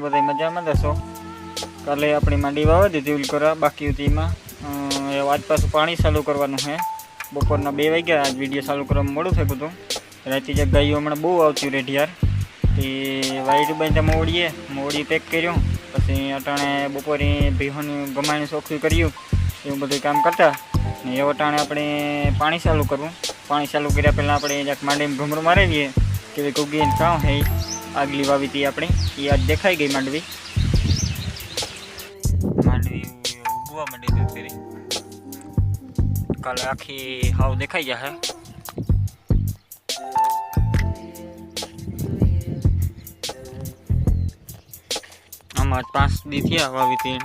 મિત્રો બધા મજામાં દશો કાલે આપણી માંડી વાવે દીધી ઉલકરા બાકી તેમાં આજ પાછું પાણી ચાલુ કરવાનું છે બપોરના બે વાગ્યા આજ વિડીયો ચાલુ કરવામાં મોડું થયું હતું રાતે જે ગાયો હમણાં બહુ આવતી રેઢિયાર તે વાઈટ બાંધા મોડીએ મોડી પેક કર્યું પછી અટાણે બપોરે ભીહોની ગમાણી ચોખ્ખું કર્યું એવું બધું કામ કરતા ને એ અટાણે આપણે પાણી ચાલુ કરવું પાણી ચાલુ કર્યા પહેલાં આપણે જ્યાંક માંડીને ભમરો મારી દઈએ કે ભાઈ કુગીને કામ હે આગલી વાવી હતી આપણે એ આજ દેખાઈ ગઈ માંડવી માંડવી ઉગવા માંડી હતી તેરી કાલે આખી હાવ દેખાઈ જશે આમાં પાંચ દી થયા વાવી હતી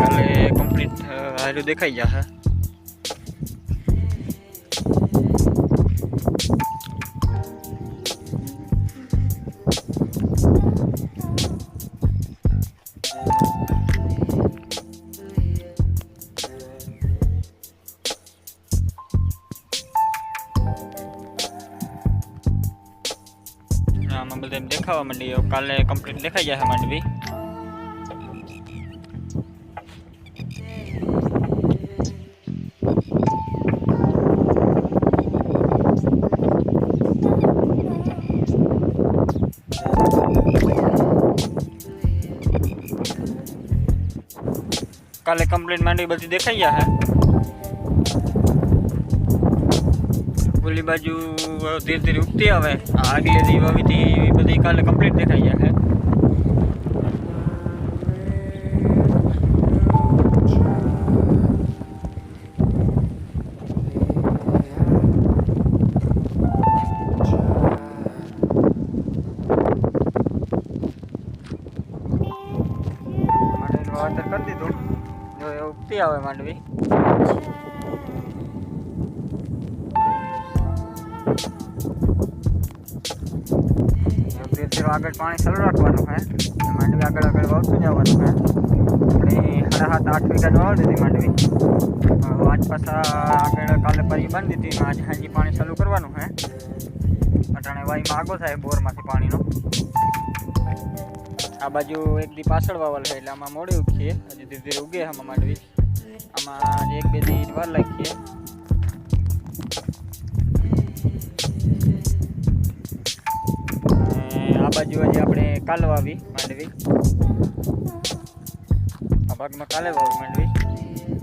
કાલે કમ્પ્લીટ હારું દેખાઈ જશે अमल दे देखा मंडी कल कंप्लीट देखा जाए मंडी कल कंप्लीट मंडी बल्कि देखा जाए पुली बाजू धीरे धीरे उगती हे आगे बड़ी कल कंप्लीट दिखाई है कर दी तू उगती हे मांडवी આગળ પાણી ચાલુ રાખવાનું છે અને આનું આગળ આગળ આવતું જવાનું છે અને 7:30 8:00 વાગના દી માંડવી આ આજ પાસા આગળ કાલે પરી બંધ હતી આજે પાણી ચાલુ કરવાનું છે અટાણે વાયમાં આગો થાય બોરમાંથી પાણીનો આ બાજુ એક દી પાછળવા વાળો છે આમાં મોડ્યું ખેત હજી દીધી ઉગે હમ માંડવી આમાં એક બે દી વાર લાગીય આપણે કાલે વાવી માંડવી આ ભાગમાં કાલે વાવી માંડવી